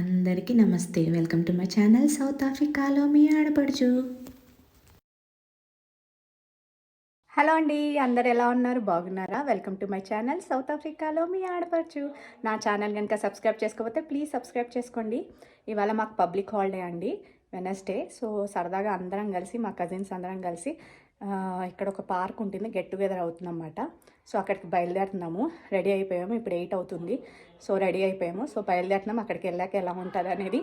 అందరికీ నమస్తే. Welcome to my channel south ఆఫ్రికాలో మీ ఆడపడుచు. హలో అండి అందరు ఎలా ఉన్నారు? బాగున్నారా? Welcome to my channel south ఆఫ్రికాలో మీ ఆడపడుచు. నా ఛానల్ కనుక సబ్స్క్రైబ్ చేసుకోకపోతే ప్లీజ్ సబ్స్క్రైబ్ చేసుకోండి. ఇవాళ మాకు పబ్లిక్ హాలిడే అండి వెనస్డే. సో సరదాగా అందరం కలిసి మా కజిన్స్ అందరం కలిసి ఇక్కడ ఒక పార్క్ ఉంటుంది గెట్ టుగెదర్ అవుతుందన్నమాట. సో అక్కడికి బయలుదేరుతున్నాము. రెడీ అయిపోయాము ఇప్పుడు ఎయిట్ అవుతుంది. సో రెడీ అయిపోయాము. సో బయలుదేరుతున్నాము అక్కడికి వెళ్ళాక ఎలా ఉంటుంది అనేది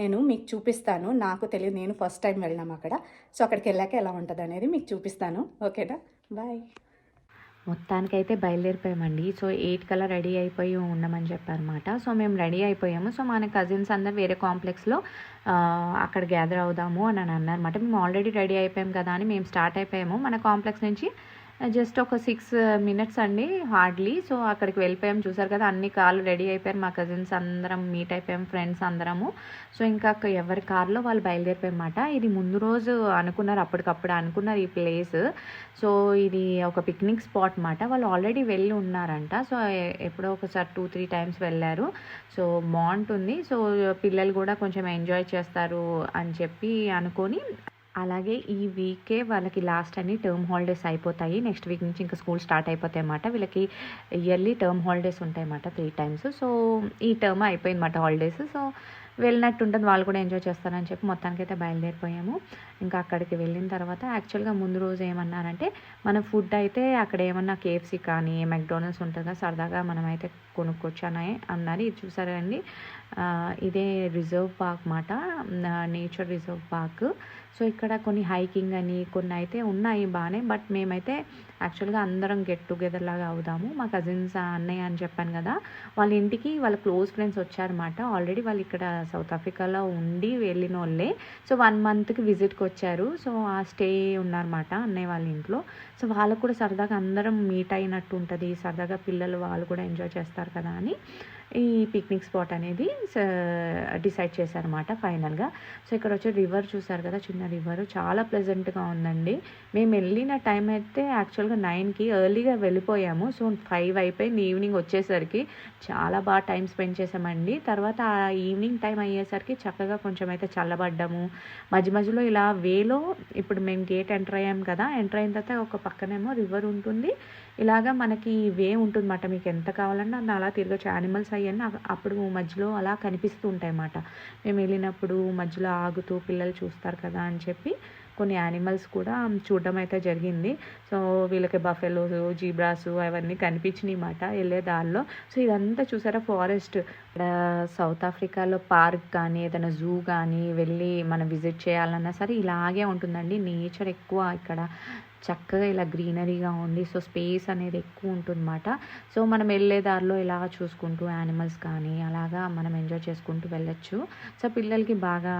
నేను మీకు చూపిస్తాను. నాకు తెలియదు నేను ఫస్ట్ టైం వెళ్ళినాము అక్కడ. సో అక్కడికి వెళ్ళాక ఎలా ఉంటుంది అనేది మీకు చూపిస్తాను. ఓకేనా? బాయ్ మొత్తానికైతే బయలుదేరిపోయామండి. సో ఎయిట్ కల్లా రెడీ అయిపోయి ఉండమని చెప్పారన్నమాట. సో మేము రెడీ అయిపోయాము. సో మన కజిన్స్ అందరు వేరే కాంప్లెక్స్లో అక్కడ గ్యాదర్ అవుదాము అని అని అన్నారన్నమాట. మేము ఆల్రెడీ రెడీ అయిపోయాం కదా అని మేము స్టార్ట్ అయిపోయాము. మన కాంప్లెక్స్ నుంచి Uh, జస్ట్ ఒక సిక్స్ మినిట్స్ uh, అండి హార్డ్లీ సో అక్కడికి వెళ్ళిపోయాం. చూసారు కదా అన్ని కార్లు రెడీ అయిపోయారు. మా కజిన్స్ అందరం మీట్ అయిపోయాం ఫ్రెండ్స్ అందరము. సో ఇంకా ఎవరి కార్లో వాళ్ళు బయలుదేరిపోయామాట ఇది ముందు రోజు అనుకున్నారు అప్పటికప్పుడు అనుకున్నారు ఈ ప్లేస్ సో ఇది ఒక పిక్నిక్ స్పాట్ మాట వాళ్ళు ఆల్రెడీ వెళ్ళి ఉన్నారంట. సో ఎప్పుడో ఒకసారి టూ త్రీ టైమ్స్ వెళ్ళారు. సో బాగుంటుంది సో పిల్లలు కూడా కొంచెం ఎంజాయ్ చేస్తారు అని చెప్పి అనుకొని అలాగే ఈ వీకే వాళ్ళకి లాస్ట్ అని టర్మ్ హాలిడేస్ అయిపోతాయి. నెక్స్ట్ వీక్ నుంచి ఇంకా స్కూల్ స్టార్ట్ అయిపోతాయి అన్నమాట. వీళ్ళకి ఇయర్లీ టర్మ్ హాలిడేస్ ఉంటాయి అన్నమాట త్రీ టైమ్స్ సో ఈ టర్మ్ అయిపోయిందన్నమాట హాలిడేస్ సో వెళ్ళినట్టు ఉంటుంది. వాళ్ళు కూడా ఎంజాయ్ చేస్తారని చెప్పి మొత్తానికి అయితే బయలుదేరిపోయాము. ఇంకా అక్కడికి వెళ్ళిన తర్వాత యాక్చువల్గా ముందు రోజు ఏమన్నారంటే మన ఫుడ్ అయితే అక్కడ ఏమన్నా కేఎఫ్సీ కానీ మెక్డోనల్డ్స్ ఉంటుందా? సరదాగా మనం అయితే కొనుక్కొచ్చానే అన్నారు. ఇది చూసారండి ఇదే రిజర్వ్ పార్క్ మాట నేచర్ రిజర్వ్ పార్క్. సో ఇక్కడ కొన్ని హైకింగ్ అని కొన్ని అయితే ఉన్నాయి బాగానే బట్ మేమైతే యాక్చువల్గా అందరం గెట్ టుగెదర్ లాగా అవుదాము. మా కజిన్స్ అన్నయ్య అని చెప్పాను కదా వాళ్ళ ఇంటికి వాళ్ళ క్లోజ్ ఫ్రెండ్స్ వచ్చారన్నమాట. ఆల్రెడీ వాళ్ళు ఇక్కడ సౌత్ ఆఫ్రికాలో ఉండి వెళ్ళిన వాళ్ళే సో వన్ మంత్కి విజిట్కి వచ్చారు. సో ఆ స్టే ఉన్నారన్నమాట అన్నయ్య వాళ్ళ ఇంట్లో. సో వాళ్ళకు కూడా సరదాగా అందరం మీట్ అయినట్టు ఉంటుంది. సరదాగా పిల్లలు వాళ్ళు కూడా ఎంజాయ్ చేస్తారు కదా అని ఈ పిక్నిక్ స్పాట్ అనేది డిసైడ్ చేశారన్నమాట ఫైనల్గా సో ఇక్కడ వచ్చి రివర్ చూసారు కదా చిన్న రివర్ చాలా ప్లెజెంట్గా ఉందండి. మేము వెళ్ళిన టైం అయితే యాక్చువల్గా నైన్కి ఎర్లీగా వెళ్ళిపోయాము. సో ఫైవ్ అయిపోయింది ఈవినింగ్ వచ్చేసరికి. చాలా బాగా టైం స్పెండ్ చేసామండి తర్వాత ఆ ఈవినింగ్ టైం అయ్యేసరికి చక్కగా కొంచెం అయితే చల్లబడ్డాము. మధ్య మధ్యలో ఇలా వేలో ఇప్పుడు మేము గేట్ ఎంటర్ అయ్యాము కదా ఎంటర్ అయిన తర్వాత ఒక పక్కనేమో రివర్ ఉంటుంది. ఇలాగా మనకి వే ఉంటుందన్నమాట. మీకు ఎంత కావాలన్నా అది అలా తిరగచ్చు. యానిమల్స్ అవన్నీ అప్పుడు మధ్యలో అలా కనిపిస్తూ ఉంటాయి అన్నమాట మేము వెళ్ళినప్పుడు మధ్యలో ఆగుతూ పిల్లలు చూస్తారు కదా అని చెప్పి కొన్ని యానిమల్స్ కూడా చూడడం అయితే జరిగింది. సో వీళ్ళకి బఫెలోస్ జీబ్రాస్ అవన్నీ కనిపించినాయి మాట వెళ్ళే దారిలో. సో ఇదంతా చూసారా? ఫారెస్ట్ ఇక్కడ సౌత్ ఆఫ్రికాలో పార్క్ కానీ ఏదైనా జూ కానీ వెళ్ళి మనం విజిట్ చేయాలన్నా సరే ఇలాగే ఉంటుందండి. నేచర్ ఎక్కువ ఇక్కడ. చక్కగా ఇలా గ్రీనరీగా ఉంది. సో స్పేస్ అనేది ఎక్కువ ఉంటుందన్నమాట. సో మనం వెళ్ళే దారిలో ఇలా చూసుకుంటూ యానిమల్స్ కానీ అలాగా మనం ఎంజాయ్ చేసుకుంటూ వెళ్ళొచ్చు. సో పిల్లలకి బాగా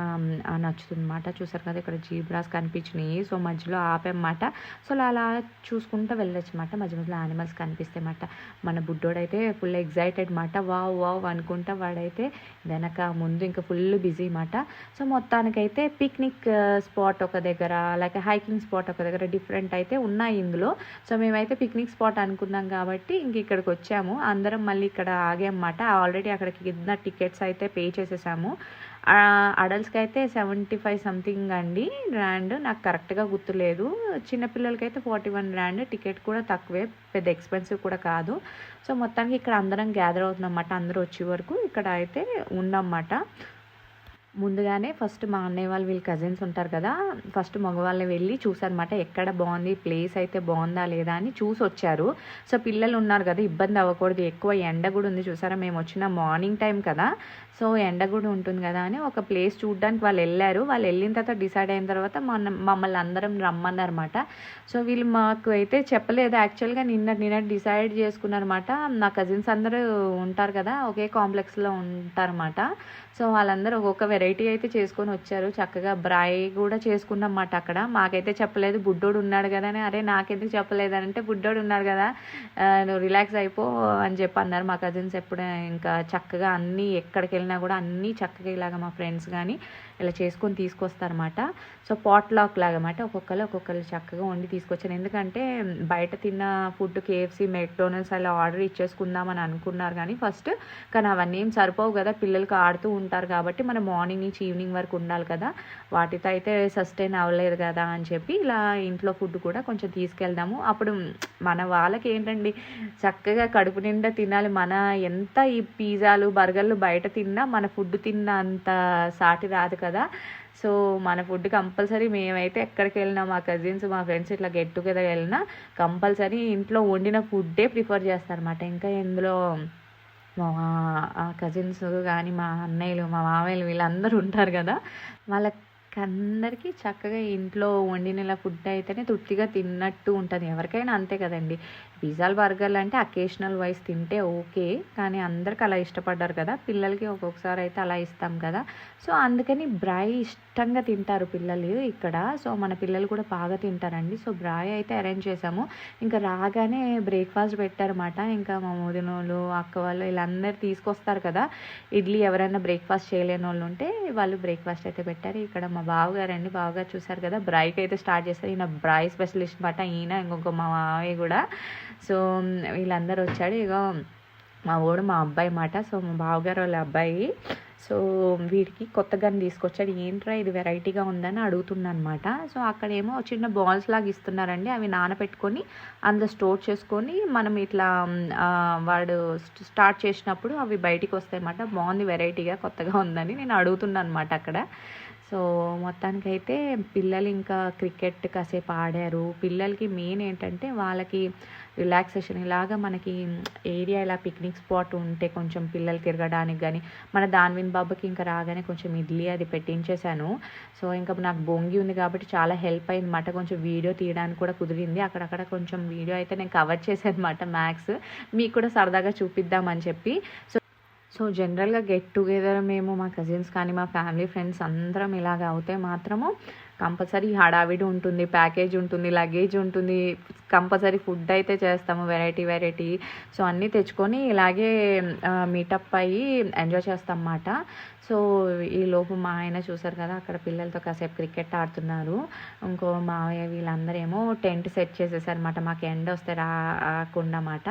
నచ్చుతుందన్నమాట. చూసారు కదా ఇక్కడ జీబ్రాస్ కనిపించినాయి. సో మధ్యలో ఆపేమాట సో అలా అలా చూసుకుంటూ వెళ్ళొచ్చు అనమాట మధ్య మధ్యలో యానిమల్స్ కనిపిస్తే అన్నమాట మన బుడ్డోడైతే ఫుల్ ఎగ్జైటెడ్ మాట వావ్ వావ్ అనుకుంటా వాడైతే వెనక ముందు ఇంకా ఫుల్ బిజీ మాట సో మొత్తానికైతే పిక్నిక్ స్పాట్ ఒక దగ్గర అలాగే హైకింగ్ స్పాట్ ఒక దగ్గర డిఫరెంట్ అయితే ఉన్నాయి ఇందులో. సో మేమైతే పిక్నిక్ స్పాట్ అనుకున్నాం కాబట్టి ఇంక ఇక్కడికి వచ్చాము. అందరం మళ్ళీ ఇక్కడ ఆగామన్నమాట ఆల్రెడీ అక్కడికి కింద టికెట్స్ అయితే పే చేసేసాము. అడల్ట్స్కి అయితే సెవెంటీ ఫైవ్ సంథింగ్ అండి. ర్యాండ్ నాకు కరెక్ట్గా గుర్తులేదు. చిన్నపిల్లలకైతే ఫార్టీ వన్ ర్యాండ్ టికెట్ కూడా తక్కువే. పెద్ద ఎక్స్పెన్సివ్ కూడా కాదు. సో మొత్తానికి ఇక్కడ అందరం గ్యాదర్ అవుతున్నాం అన్నమాట. అందరూ వచ్చే వరకు ఇక్కడ అయితే ఉన్నమాట ముందుగానే ఫస్ట్ మా అన్నయ్య వాళ్ళు వీళ్ళు కజిన్స్ ఉంటారు కదా ఫస్ట్ మగవాళ్ళని వెళ్ళి చూసారనమాట ఎక్కడ బాగుంది ప్లేస్ అయితే బాగుందా లేదా అని చూసి వచ్చారు. సో పిల్లలు ఉన్నారు కదా ఇబ్బంది అవ్వకూడదు ఎక్కువ ఎండ కూడా ఉంది చూసారా? మేము వచ్చిన మార్నింగ్ టైం కదా. సో ఎండ కూడా ఉంటుంది కదా అని ఒక ప్లేస్ చూడడానికి వాళ్ళు వెళ్ళారు. వాళ్ళు వెళ్ళిన తర్వాత డిసైడ్ అయిన తర్వాత మన మమ్మల్ని అందరం రమ్మన్నారన్నమాట సో వీళ్ళు మాకు అయితే చెప్పలేదు. యాక్చువల్గా నిన్న నిన్న డిసైడ్ చేసుకున్నారన్నమాట. నా కజిన్స్ అందరూ ఉంటారు కదా ఒకే కాంప్లెక్స్లో ఉంటారన్నమాట. సో వాళ్ళందరూ ఒక్కొక్క వెరైటీ అయితే చేసుకొని వచ్చారు. చక్కగా బ్రాయ్ కూడా చేసుకున్నమాట అక్కడ. మాకైతే చెప్పలేదు. బుడ్డోడు ఉన్నాడు కదా అని అరే నాకెందుకు చెప్పలేదు? అని అంటే బుడ్డోడు ఉన్నాడు కదా నువ్వు రిలాక్స్ అయిపో అని చెప్పి అన్నారు మా కజిన్స్ ఎప్పుడు ఇంకా చక్కగా అన్నీ ఎక్కడికి వెళ్ళినా కూడా అన్నీ చక్కగా ఇలాగ మా ఫ్రెండ్స్ కానీ ఇలా చేసుకొని తీసుకొస్తారన్నమాట. సో పాట్ లాక్ లాగా ఒక్కొక్కరు ఒక్కొక్కరు చక్కగా వండి తీసుకొచ్చాను ఎందుకంటే బయట తిన్న ఫుడ్ కేఎఫ్సీ మెక్డోనల్డ్స్ అలా ఆర్డర్ ఇచ్చేసుకుందామని అనుకున్నారు కానీ ఫస్ట్ కానీ అవన్నీ ఏం సరిపోవు కదా. పిల్లలకి ఆడుతూ ఉంటారు కాబట్టి మనం మార్నింగ్ నుంచి ఈవినింగ్ వరకు ఉండాలి కదా. వాటితో అయితే సస్టైన్ అవ్వలేదు కదా అని చెప్పి ఇలా ఇంట్లో ఫుడ్ కూడా కొంచెం తీసుకెళ్దాము. అప్పుడు మన వాళ్ళకి ఏంటండి చక్కగా కడుపు నిండా తినాలి. మన ఎంత ఈ పిజ్జాలు బర్గర్లు బయట తిన్నా మన ఫుడ్ తిన్న అంత సాటి రాదు కదా. కదా. సో మన ఫుడ్ కంపల్సరీ మేమైతే ఎక్కడికి వెళ్ళినా మా కజిన్స్ మా ఫ్రెండ్స్ ఇట్లా గెట్ టుగెదర్ వెళ్ళినా కంపల్సరీ ఇంట్లో వండిన ఫుడ్డే ప్రిఫర్ చేస్తారన్నమాట. ఇంకా ఇందులో మా కజిన్స్ కానీ మా అన్నయ్యలు మా మామయ్యలు వీళ్ళందరూ ఉంటారు కదా. వాళ్ళకి అందరికీ చక్కగా ఇంట్లో వండిన ఫుడ్ అయితేనే తృప్తిగా తిన్నట్టు ఉంటుంది. ఎవరికైనా అంతే కదండి. పిజ్జాలు బర్గర్లు అంటే అకేషనల్ వైస్ తింటే ఓకే కానీ అందరికి అలా ఇష్టపడ్డారు కదా. పిల్లలకి ఒక్కొక్కసారి అయితే అలా ఇస్తాం కదా. సో అందుకని బ్రాయ్ ఇష్టంగా తింటారు పిల్లలు ఇక్కడ. సో మన పిల్లలు కూడా బాగా తింటారండి. సో బ్రాయ్ అయితే అరేంజ్ చేసాము ఇంకా రాగానే బ్రేక్ఫాస్ట్ పెట్టారన్నమాట. ఇంకా మా మోదినోళ్ళు అక్క వాళ్ళు వీళ్ళందరూ తీసుకొస్తారు కదా. ఇడ్లీ ఎవరైనా బ్రేక్ఫాస్ట్ చేయలేని వాళ్ళు ఉంటే వాళ్ళు బ్రేక్ఫాస్ట్ అయితే పెట్టారు. ఇక్కడ మా బావగారు అండి బావగారు చూసారు కదా. బ్రాయ్కి అయితే స్టార్ట్ చేస్తారు ఈయన బ్రాయ్ స్పెషలిస్ట్ అనమాట ఈయన ఇంకొక మా మావయ్య కూడా. సో వీళ్ళందరూ వచ్చాడు ఇక మా ఓడు మా అబ్బాయి మాట. సో మా బావగారు వాళ్ళ అబ్బాయి. సో వీడికి కొత్తగా తీసుకొచ్చాడు. ఏంట్రా ఇది వెరైటీగా ఉందని అడుగుతున్నా అనమాట సో అక్కడేమో చిన్న బాల్స్ లాగా ఇస్తున్నారండి. అవి నానబెట్టుకొని అందులో స్టోర్ చేసుకొని మనం ఇట్లా వాడు స్టార్ట్ చేసినప్పుడు అవి బయటికి వస్తాయి అన్నమాట బాగుంది వెరైటీగా కొత్తగా ఉందని నేను అడుగుతున్నాను అనమాట అక్కడ. సో మొత్తానికైతే పిల్లలు ఇంకా క్రికెట్ కాసేపు ఆడారు. పిల్లలకి మెయిన్ ఏంటంటే వాళ్ళకి రిలాక్సేషన్. ఇలాగా మనకి ఏరియా ఇలా పిక్నిక్ స్పాట్ ఉంటే కొంచెం పిల్లలు తిరగడానికి కానీ మన దాన్విన్ బాబుకి ఇంకా రాగానే కొంచెం ఇడ్లీ అది పెట్టించేశాను. సో ఇంకా నాకు బొంగి ఉంది కాబట్టి చాలా హెల్ప్ అయింది మాట కొంచెం వీడియో తీయడానికి కూడా కుదిరింది. అక్కడక్కడ కొంచెం వీడియో అయితే నేను కవర్ చేశాను అనమాట మ్యాక్స్ మీకు కూడా సరదాగా చూపిద్దామని చెప్పి. సో సో జనరల్గా గెట్ టుగెదర్ మేము మా కజిన్స్ కానీ మా ఫ్యామిలీ ఫ్రెండ్స్ అందరం ఇలాగ అవుతే మాత్రము కంపల్సరీ హడావిడి ఉంటుంది ప్యాకేజ్ ఉంటుంది లగేజ్ ఉంటుంది. కంపల్సరీ ఫుడ్ అయితే చేస్తాము వెరైటీ వెరైటీ. సో అన్నీ తెచ్చుకొని ఇలాగే మీటప్ అయ్యి ఎంజాయ్ చేస్తాం అన్నమాట సో ఈ లోపు మా ఆయన చూసారు కదా అక్కడ పిల్లలతో కాసేపు క్రికెట్ ఆడుతున్నారు. ఇంకో మావయ్య వీళ్ళందరూ ఏమో టెంట్ సెట్ చేసేసారన్నమాట. మాకు ఎండ వస్తే రాకుండా అన్నమాట.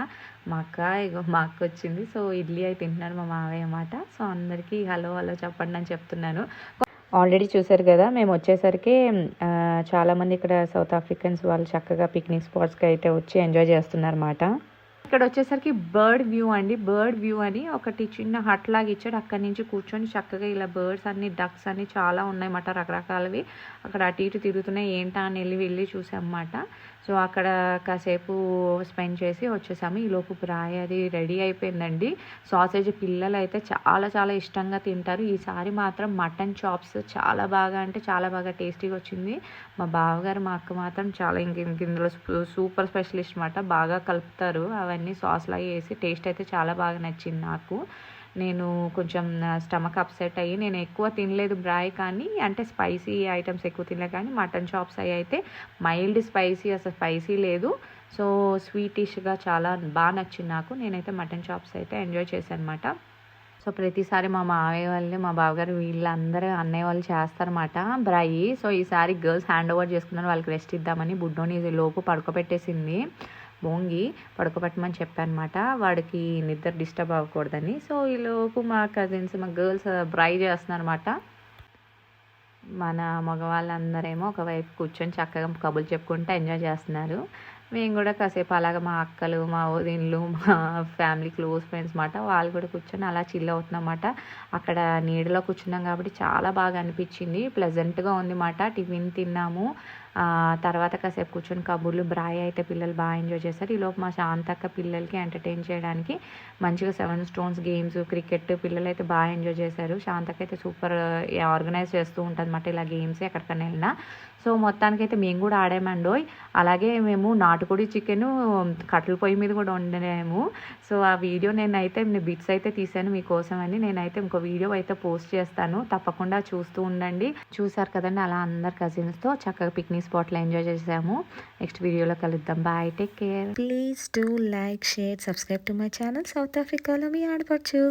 మా అక్క ఇగో మా అక్క వచ్చింది. సో ఇడ్లీ అయి తింటున్నారు మా మావయ్య అన్నమాట. సో అందరికీ హలో హలో చెప్పండి అని చెప్తున్నాను ఆల్రెడీ చూసారు కదా మేము వచ్చేసరికి చాలామంది ఇక్కడ సౌత్ ఆఫ్రికన్స్ వాళ్ళు చక్కగా పిక్నిక్ స్పాట్స్కి అయితే వచ్చి ఎంజాయ్ చేస్తున్నారన్నమాట. ఇక్కడ వచ్చేసరికి బర్డ్ వ్యూ అండి. బర్డ్ వ్యూ అని ఒకటి చిన్న హట్ లాగా ఇచ్చాడు. అక్కడి నుంచి కూర్చొని చక్కగా ఇలా బర్డ్స్ అన్ని డక్స్ అన్ని చాలా ఉన్నాయన్నమాట రకరకాలవి. అక్కడ అటు ఇటు తిరుగుతున్నాయి. ఏంటా అని వెళ్ళి వెళ్ళి చూసామన్నమాట. సో అక్కడ కాసేపు స్పెండ్ చేసి వచ్చేసాము. ఈ లోపు ప్రాయ అది రెడీ అయిపోయిందండి. సాసేజ్ పిల్లలు అయితే చాలా చాలా ఇష్టంగా తింటారు. ఈసారి మాత్రం మటన్ చాప్స్ చాలా బాగా అంటే చాలా బాగా టేస్టీగా వచ్చింది. మా బావగారు మా అక్క మాత్రం చాలా ఇంక ఇందులో సూపర్ స్పెషలిస్ట్ అనమాట బాగా కలుపుతారు. అవన్నీ సాస్లాగా వేసి టేస్ట్ అయితే చాలా బాగా నచ్చింది నాకు. నేను కొంచెం స్టమక్ అప్సెట్ అయ్యి నేను ఎక్కువ తినలేదు బ్రాయ్ కానీ అంటే స్పైసీ ఐటమ్స్ ఎక్కువ తినలే కానీ మటన్ చాప్స్ అవి అయితే మైల్డ్ స్పైసీ అసలు స్పైసీ లేదు. సో స్వీటిష్గా చాలా బాగా నచ్చింది నాకు. నేనైతే మటన్ చాప్స్ అయితే ఎంజాయ్ చేశాను అనమాట సో ప్రతిసారి మా మావయ్య వాళ్ళు మా బావగారు వీళ్ళందరూ అన్నయ్య వాళ్ళు చేస్తారన్నమాట బ్రాయి సో ఈసారి గర్ల్స్ హ్యాండ్ ఓవర్ చేసుకున్నారు వాళ్ళకి రెస్ట్ ఇద్దామని బుడ్డోని ఇది లోపు పడుకోబెట్టేసింది. బోంగి పడుకోబెట్టమని చెప్పానమాట. వాడికి నిద్ర డిస్టర్బ్ అవ్వకూడదని. సో ఈ లోపు మా కజిన్స్ మా గర్ల్స్ బ్రై చేస్తున్నారన్నమాట. మన మగవాళ్ళందరేమో ఒకవైపు కూర్చొని చక్కగా కబుర్లు చెప్పుకుంటూ ఎంజాయ్ చేస్తున్నారు. మేము కూడా కాసేపు అలాగ మా అక్కలు మా వదిన్లు మా ఫ్యామిలీ క్లోజ్ ఫ్రెండ్స్ మాట వాళ్ళు కూడా కూర్చొని అలా చిల్ అవుతున్నమాట అక్కడ నీడలో కూర్చున్నాం కాబట్టి చాలా బాగా అనిపించింది. ప్లెజెంట్గా ఉంది మాట టిఫిన్ తిన్నాము. తర్వాత కాసేపు కూర్చొని కబుర్లు బ్రాయ్ అయితే పిల్లలు బాగా ఎంజాయ్ చేశారు ఈలోపు మా శాంతక్క పిల్లలకి ఎంటర్టైన్ చేయడానికి మంచిగా సెవెన్ స్టోన్స్ గేమ్స్ క్రికెట్ పిల్లలు అయితే బాగా ఎంజాయ్ చేశారు. శాంతక్క అయితే సూపర్ ఆర్గనైజ్ చేస్తూ ఉంటుంది అనమాట ఇలా గేమ్స్ ఎక్కడికైనా వెళ్ళినా. సో మొత్తానికైతే మేము కూడా ఆడామండోయ్. అలాగే మేము నాటుకోడి చికెన్ కట్టెల పొయ్యి మీద కూడా వండినాము. సో ఆ వీడియో నేనైతే బిట్స్ అయితే తీసాను మీకోసం అని నేనైతే ఇంకో వీడియో అయితే పోస్ట్ చేస్తాను. తప్పకుండా చూస్తూ ఉండండి. చూసారు కదండి అలా అందరు కజిన్స్తో చక్కగా పిక్నిక్ స్పాట్లో ఎంజాయ్ చేసాము. నెక్స్ట్ వీడియోలో కలుద్దాం. Bye take care please do like share subscribe to my channel south ఆఫ్రికాలో మీ ఆడపచ్చు